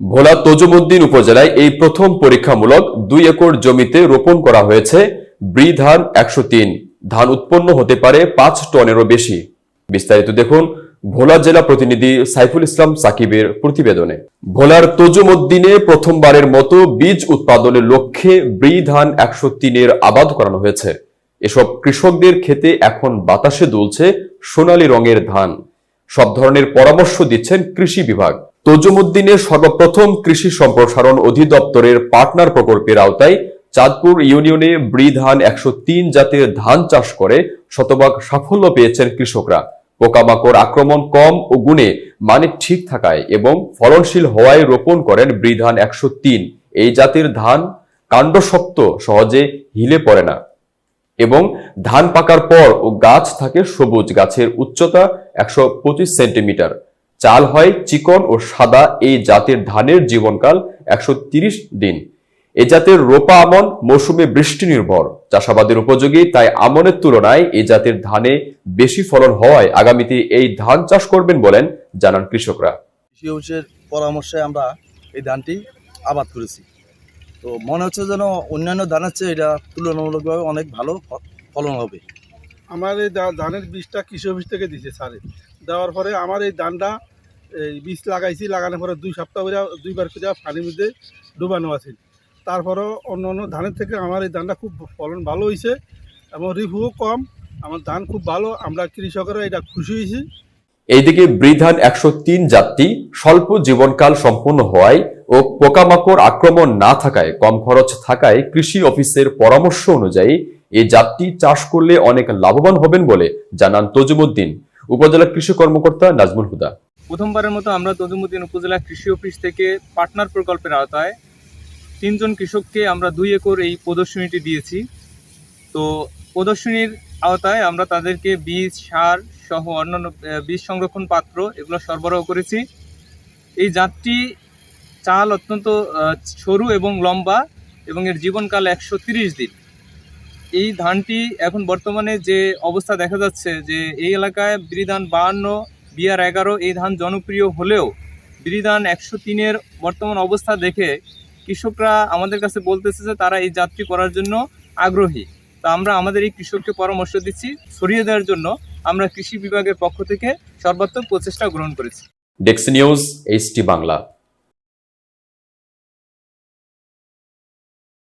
ভোলা তজুমুদ্দিন উপজেলায় এই প্রথম পরীক্ষামূলক দুই একর জমিতে রোপণ করা হয়েছে ব্রি ধান একশো তিন। ধান উৎপন্ন হতে পারে পাঁচ টনেরও বেশি। বিস্তারিত দেখুন ভোলা জেলা প্রতিনিধি সাইফুল ইসলাম সাকিবের প্রতিবেদনে। ভোলার তজুমুদ্দিনে প্রথমবারের মতো বীজ উৎপাদনের লক্ষ্যে ব্রি ধান একশো তিনের আবাদ করানো হয়েছে। এসব কৃষকদের ক্ষেতে এখন বাতাসে দুলছে সোনালী রঙের ধান। সব ধরনের পরামর্শ দিচ্ছেন কৃষি বিভাগ। তজুমুদ্দিনের সর্বপ্রথম কৃষি সম্প্রসারণ অধিদপ্তরের পার্টনার প্রকল্পের আওতায় চাঁদপুর ইউনিয়নে ব্রি ধান একশো তিন জাতের ধান চাষ করে শতভাগ সাফল্য পেয়েছেন কৃষকরা। পোকামাকড় আক্রমণ কম ও গুণে মানে ঠিক থাকায় এবং ফলনশীল হওয়ায় রোপণ করেন ব্রি ধান একশো তিন। এই জাতের ধান কাণ্ডশক্ত সহজে হিলে পড়ে না এবং ধান পাকার পর ও গাছ থাকে সবুজ, গাছের উচ্চতা একশো পঁচিশ সেন্টিমিটার। চাল হয় চিকন ও সাদা এই জাতের ধানের জীবনকাল একশো তিরিশ দিন। এ জাতের রোপা আমন মৌসুমে বৃষ্টি নির্ভর। চাষাবাদের উপযোগী তাই আমনের তুলনায় এই জাতের ধানে বেশি ফলন হওয়ায় আগামীতে এই ধান চাষ করবেন বলেন জানান কৃষকরা। কৃষি অফিসের পরামর্শে আমরা এই ধানটি আবাদ করেছি। তো মনে হচ্ছে যেন অন্যান্য ধানের চেয়ে এটা তুলনামূলকভাবে অনেক ভালো ফলন হবে। আমার এই ধানের বীজটা কৃষি অফিস থেকে দিছে স্যারে। দেওয়ার পরে আমার এই ধানটা এই বীজ লাগাইছি, লাগানোর পরে দুই সপ্তাহ দুইবার করে পানির মধ্যে ডুবানো আছে। তারপরেও অন্য অন্য ধানের থেকে আমার এই ধানটা খুব ফলন ভালো হয়েছে এবং রিভিউ কম, আমার ধান খুব ভালো, আমরা কৃষকরা এটা খুশি হয়েছি এইদিকে বৃধান একশো তিন জাতটি স্বল্প জীবনকাল সম্পন্ন হওয়ায় ও পোকামাকড় আক্রমণ না থাকায়, কম খরচ থাকায় কৃষি অফিসের পরামর্শ অনুযায়ী এই জাতটি চাষ করলে অনেক লাভবান হবেন বলে জানান তজুমুদ্দিন। উপজেলা কৃষি কর্মকর্তা নাজমুল হুদা। প্রথমবারের মতো আমরা তজুমুদ্দিন উপজেলা কৃষি অফিস থেকে পার্টনার প্রকল্পের আওতায় তিনজন কৃষককে আমরা দুই একর এই প্রদর্শনীটি দিয়েছি। তো প্রদর্শনীর আওতায় আমরা তাদেরকে বীজ, সার সহ অন্যান্য বীজ সংরক্ষণ পাত্র এগুলো সরবরাহ করেছি। এই জাতটি চাল অত্যন্ত সরু এবং লম্বা এবং এর জীবনকাল একশো দিন। এই ধানটি এখন বর্তমানে যে অবস্থা দেখা যাচ্ছে যে এই এলাকায় বিরিধান বাহান্ন বিআর এগারো এই ধান জনপ্রিয় হলেও বিরিধান একশো তিনের বর্তমান অবস্থা দেখে কৃষকরা আমাদের কাছে বলতেছে যে তারা এই যাত্রী করার জন্য আগ্রহী। তা আমরা আমাদের এই কৃষককে পরামর্শ দিচ্ছি সরিয়ে দেওয়ার জন্য আমরা কৃষি বিভাগের পক্ষ থেকে সর্বাত্মক প্রচেষ্টা গ্রহণ করেছি। ডেক্স নিউজ, এইচটি বাংলা।